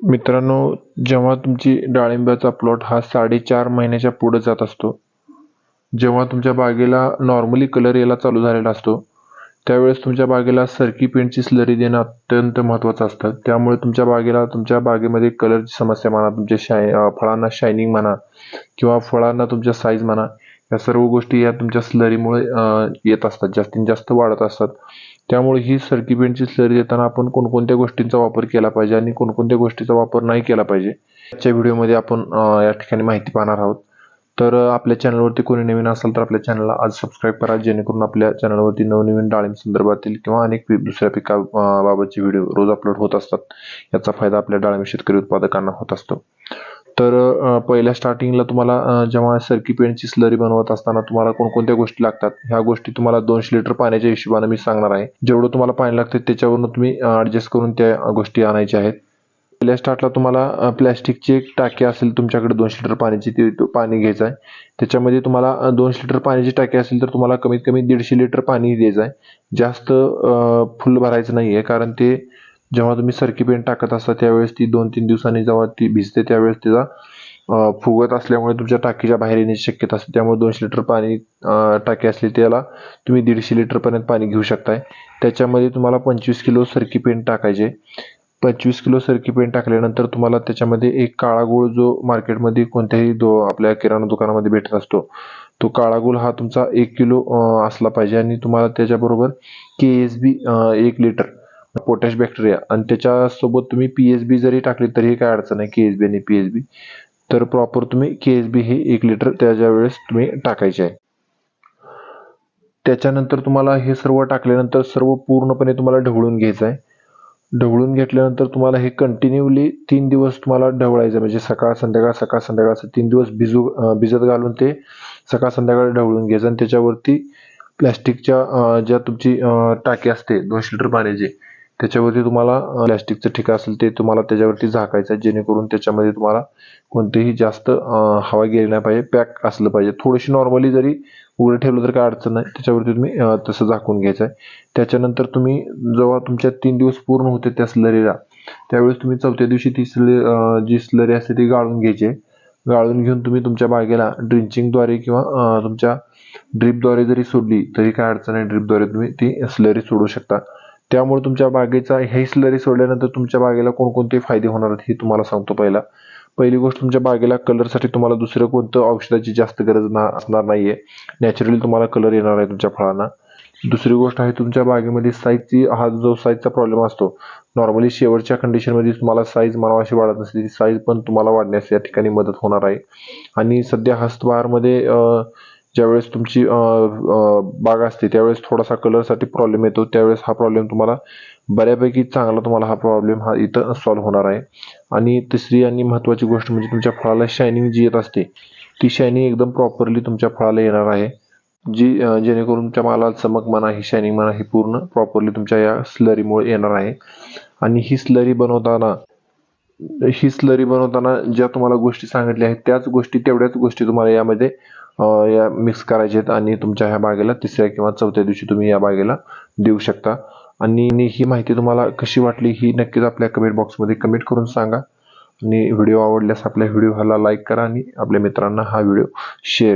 मित्रांनो जेव्हा तुमची डाळिंबाचा प्लॉट हा साडेचार महिन्याच्या पुढे जात असतो जेव्हा तुमच्या बागेला नॉर्मली कलर यायला चालू झालेला असतो त्यावेळेस तुमच्या बागेला सरकी पेंटची स्लरी देणं अत्यंत महत्त्वाचं असतं. त्यामुळे तुमच्या बागेला तुमच्या बागेमध्ये कलरची समस्या म्हणा तुमच्या शाय फळांना शायनिंग म्हणा किंवा फळांना तुमच्या साईज म्हणा या सर्व गोष्टी या तुमच्या स्लरीमुळे येत असतात जास्तीत जास्त वाढत असतात. त्यामुळे ही सरकी पेंटची स्लरी देताना आपण कोणकोणत्या गोष्टींचा वापर केला पाहिजे आणि कोणकोणत्या गोष्टीचा वापर नाही केला पाहिजे आजच्या व्हिडिओमध्ये आपण या ठिकाणी माहिती पाहणार आहोत. तर आपल्या चॅनलवरती कोणी नवीन असेल तर आपल्या चॅनलला आज सबस्क्राईब करा जेणेकरून आपल्या चॅनलवरती नवनवीन डाळिंब संदर्भातील किंवा अनेक दुसऱ्या पिका बाबतचे व्हिडिओ रोज अपलोड होत असतात. याचा फायदा आपल्या डाळिंब शेतकरी उत्पादकांना होत असतो. तर पहिल्या स्टार्टिंगला तुम्हाला जेव्हा सरकी पेंटची स्लरी बनवत असताना तुम्हाला कोणकोणत्या गोष्टी लागतात ह्या गोष्टी तुम्हाला दोनशे लिटर पाण्याच्या हिशोबाने मी सांगणार आहे. जेवढं तुम्हाला पाणी लागतं त्याच्यावरून तुम्ही ऍडजस्ट करून त्या गोष्टी आणायच्या आहेत. पहिल्या स्टार्टला तुम्हाला प्लॅस्टिकची एक टाकी असेल तुमच्याकडे दोनशे लिटर पाण्याची ती तो पाणी घ्यायचं आहे. त्याच्यामध्ये तुम्हाला दोनशे लिटर पाण्याची टाकी असेल तर तुम्हाला कमीत कमी दीडशे लिटर पाणी द्यायचं आहे. जास्त फुल भरायचं नाही आहे कारण ते जेव्हा तुम्ही सरकी पेंट टाकत असता त्यावेळेस ती दोन तीन दिवसांनी जेव्हा ती भिजते त्यावेळेस तिचा फुगत असल्यामुळे तुमच्या टाकीच्या बाहेर येण्याची शक्यता असते. त्यामुळे दोनशे लिटर पाणी टाकी असली त्याला तुम्ही दीडशे लिटरपर्यंत पाणी घेऊ शकताय. त्याच्यामध्ये तुम्हाला पंचवीस किलो सरकी पेंट टाकायचे. पंचवीस किलो सरकी पेंट टाकल्यानंतर तुम्हाला त्याच्यामध्ये एक काळा गुळ जो मार्केटमध्ये कोणत्याही दो आपल्या किराणा दुकानामध्ये भेटत असतो तो काळा गुळ हा तुमचा एक किलो असला पाहिजे. आणि तुम्हाला त्याच्याबरोबर के एस बी एक लिटर पोटॅश बॅक्टेरिया आणि त्याच्यासोबत तुम्ही पी एच बी जरी टाकली तरीही काय अडचण नाही के एस बी आणि पी एच बी तर प्रॉपर तुम्ही के एस बी हे एक लिटर त्याच्या वेळेस तुम्ही टाकायचे आहे. त्याच्यानंतर तुम्हाला हे सर्व टाकल्यानंतर सर्व पूर्णपणे तुम्हाला ढवळून घ्यायचं आहे. ढवळून घेतल्यानंतर तुम्हाला हे कंटिन्यूली तीन दिवस तुम्हाला ढवळायचं आहे. म्हणजे सकाळ संध्याकाळ सकाळ संध्याकाळ असं तीन दिवस भिजू भिजत घालून ते सकाळ संध्याकाळ ढवळून घ्यायचं. आणि त्याच्यावरती प्लॅस्टिकच्या ज्या तुमची टाकी असते दोनशे लिटर पाण्याची त्याच्यावरती तुम्हाला प्लॅस्टिकचं ठिका असेल ते तुम्हाला त्याच्यावरती झाकायचं आहे जेणेकरून त्याच्यामध्ये तुम्हाला कोणतेही जास्त हवा गेली नाही पाहिजे पॅक असलं पाहिजे. थोडीशी नॉर्मली जरी उघडं ठेवलं तर काय अडचण नाही. त्याच्यावरती तुम्ही तसं झाकून घ्यायचं आहे. त्याच्यानंतर तुम्ही जेव्हा तुमच्या तीन दिवस पूर्ण होते त्या स्लरीला त्यावेळेस तुम्ही चौथ्या दिवशी ती स्लरी जी स्लरी असते ती गाळून घ्यायची आहे. गाळून घेऊन तुम्ही तुमच्या बागेला ड्रिंचिंगद्वारे किंवा तुमच्या ड्रीपद्वारे जरी सोडली तरी काय अडचण नाही. ड्रीपद्वारे तुम्ही ती स्लरी सोडू शकता. त्यामुळे तुमच्या बागेचा हे स्लरी सोडल्यानंतर तुमच्या बागेला कोणकोणते फायदे होणार आहेत हे तुम्हाला सांगतो पहिला. पहिली गोष्ट तुमच्या बागेला कलरसाठी तुम्हाला दुसरं कोणतं औषधाची जास्त गरज ना असणार नाही आहे नॅचरली तुम्हाला कलर येणार आहे तुमच्या फळांना. दुसरी गोष्ट आहे तुमच्या बागेमध्ये साईजची हा जो साईजचा प्रॉब्लेम असतो नॉर्मली शेवटच्या कंडिशनमध्ये तुम्हाला साईज म्हणावाशी वाढत नसते ती साईज पण तुम्हाला वाढण्यास या ठिकाणी मदत होणार आहे. आणि सध्या हस्तबहारमध्ये अं, ज्यावेळेस तुमची बाग असते त्यावेळेस थोडासा कलरसाठी प्रॉब्लेम येतो. त्यावेळेस हा प्रॉब्लेम तुम्हाला बऱ्यापैकी चांगला तुम्हाला हा प्रॉब्लेम हा इथं सॉल्व्ह होणार आहे. आणि तिसरी आणि महत्त्वाची गोष्ट म्हणजे तुमच्या फळाला शायनिंग जी येत असते ती शायनिंग एकदम प्रॉपरली तुमच्या फळाला येणार आहे. जी जेणेकरून तुमच्या मालाला चमक म्हणा ही शायनिंग म्हणा ही पूर्ण प्रॉपरली तुमच्या या स्लरीमुळे येणार आहे. आणि ही स्लरी बनवताना ही स्लरी बनवताना ज्या तुम्हाला गोष्टी सांगितल्या आहेत त्याच गोष्टी तेवढ्याच गोष्टी तुम्हाला यामध्ये या मिक्स करायचे आहेत आणि तुमच्या ह्या बागेला तिसऱ्या किंवा चौथ्या दिवशी तुम्ही या बागेला देऊ शकता. आणि ही माहिती तुम्हाला कशी वाटली ही नक्कीच आपल्या कमेंट बॉक्समध्ये कमेंट करून सांगा. आणि व्हिडिओ आवडल्यास आपल्या व्हिडिओला लाईक करा आणि आपल्या मित्रांना हा व्हिडिओ शेअर